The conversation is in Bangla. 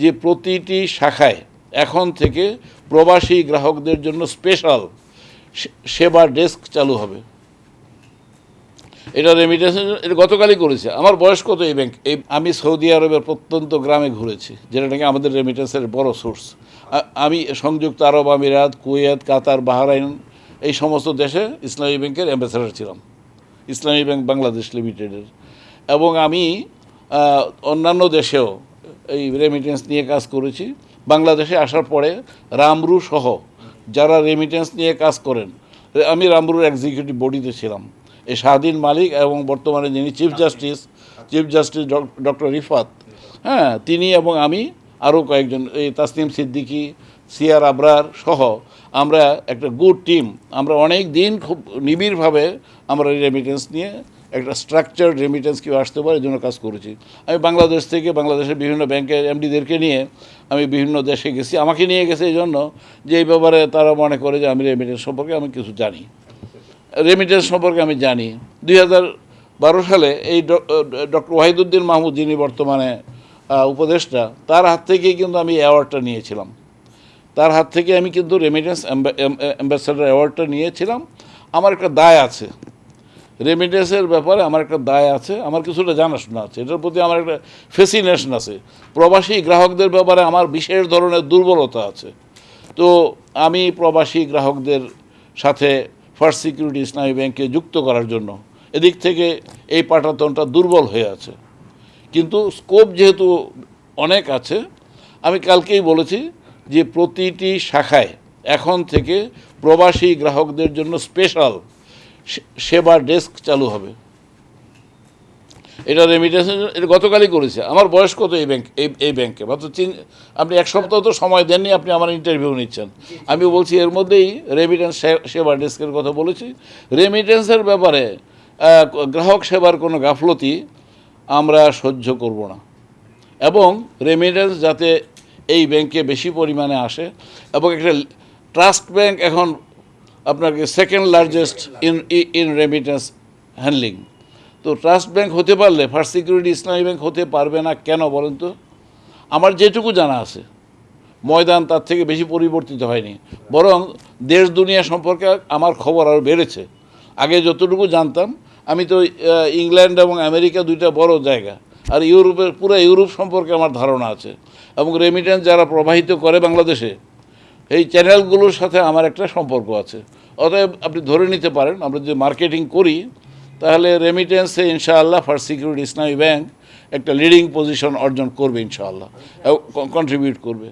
যে প্রতিটি শাখায় এখন থেকে প্রবাসী গ্রাহকদের জন্য স্পেশাল সেবা ডেস্ক চালু হবে। এটা রেমিটেন্স এটা গতকালই করেছে। আমার বয়স কত এই ব্যাংক এই আমি সৌদি আরবের প্রত্যন্ত গ্রামে ঘুরেছি, যেটা নাকি আমাদের রেমিটেন্সের বড় সোর্স আমি সংযুক্ত আরব আমিরাত, কুয়েত, কাতার, বাহরাইন, এই সমস্ত দেশে ইসলামী ব্যাংকের অ্যাম্বাসেডার ছিলাম। ইসলামী ব্যাংক বাংলাদেশ লিমিটেডের এবং আমি অন্যান্য দেশেও এই রেমিটেন্স নিয়ে কাজ করেছি। বাংলাদেশে আসার পরে রামরু সহ যারা রেমিটেন্স নিয়ে কাজ করেন আমি রামরুর এক্সিকিউটিভ বডিতে ছিলাম। এই শাহদিন মালিক এবং বর্তমানে যিনি chief justice chief justice doctor Rifat হ্যাঁ তিনি এবং আমি আরও কয়েকজন এই তাসনিম সিদ্দিকী সিয়ার আবরার সহ আমরা একটা গুড টিম আমরা অনেক দিন খুব নিবিড়ভাবে আমরা রেমিটেন্স নিয়ে একটা স্ট্রাকচার রেমিটেন্স কেউ আসতে পারে জন্য কাজ করেছি। আমি বাংলাদেশ থেকে বাংলাদেশের বিভিন্ন ব্যাংকের এমডিদেরকে নিয়ে আমি বিভিন্ন দেশে গেছি। আমাকে নিয়ে গেছে এই জন্য যে এই ব্যাপারে তারা মনে করে যে আমি রেমিটেন্স সম্পর্কে আমি কিছু জানি। রেমিটেন্স সম্পর্কে আমি জানি। দুই বারো সালে এই ডক্টর ওয়াহিদুদ্দিন মাহমুদ যিনি বর্তমানে উপদেষ্টা, তার হাত থেকেই কিন্তু আমি অ্যাওয়ার্ডটা নিয়েছিলাম। তার হাত থেকে আমি কিন্তু রেমিটেন্স অ্যাম্বাসাডার অ্যাওয়ার্ডটা নিয়েছিলাম। আমার একটা দায় আছে। রেমিটেন্সের ব্যাপারে আমার একটা দায় আছে, আমার কিছুটা জানাশোনা আছে, এটার প্রতি আমার একটা ফেসিনেশন আছে। প্রবাসী গ্রাহকদের ব্যাপারে আমার বিশেষ ধরনের দুর্বলতা আছে। তো আমি প্রবাসী গ্রাহকদের সাথে ফার্স্ট সিকিউরিটি ইসলামী ব্যাংকে যুক্ত করার জন্য এদিক থেকে এই পাঠাতনটা দুর্বল হয়ে আছে। কিন্তু স্কোপ যেহেতু অনেক আছে, আমি কালকেই বলেছি যে প্রতিটি শাখায় এখন থেকে প্রবাসী গ্রাহকদের জন্য স্পেশাল সেবা ডেস্ক চালু হবে। এটা রেমিটেন্স এটা গতকালই করেছে। আমার বয়স কত এই ব্যাংক এই এই ব্যাংকে মাত্র তিন আপনি এক সপ্তাহ তো সময় দেননি, আপনি আমার ইন্টারভিউ নিচ্ছেন। আমি বলছি এর মধ্যেই রেমিটেন্স সেবা ডেস্কের কথা বলেছি। রেমিটেন্সের ব্যাপারে গ্রাহক সেবার কোনো গাফলতি আমরা সহ্য করব না। এবং রেমিটেন্স যাতে এই ব্যাংকে বেশি পরিমাণে আসে এবং একটা ট্রাস্ট ব্যাংক এখন আপনাকে second largest in in remittance handling তো ট্রাস্ট ব্যাংক হতে পারলে ফার্স্ট সিকিউরিটি ইসলামী ব্যাংক হতে পারবে না কেন বলেন তো? আমার যেটুকু জানা আছে, ময়দান তার থেকে বেশি পরিবর্তিত হয়নি। বরং দেশ দুনিয়া সম্পর্কে আমার খবর আরও বেড়েছে। আগে যতটুকু জানতাম, আমি তো ইংল্যান্ড এবং আমেরিকা দুইটা বড় জায়গা। আর ইউরোপের, পুরো ইউরোপ সম্পর্কে আমার ধারণা আছে। এবং রেমিটেন্স যারা প্রবাহিত করে বাংলাদেশে, এই চ্যানেলগুলোর সাথে আমার একটা সম্পর্ক আছে। অতএব আপনি ধরে নিতে পারেন, আমরা যদি মার্কেটিং করি, তাহলে রেমিটেন্সে ইনশাআল্লাহ ফার্স্ট সিকিউরিটি ইসলামী ব্যাংক একটা লিডিং পজিশন অর্জন করবে ইনশাআল্লাহ কন্ট্রিবিউট করবে।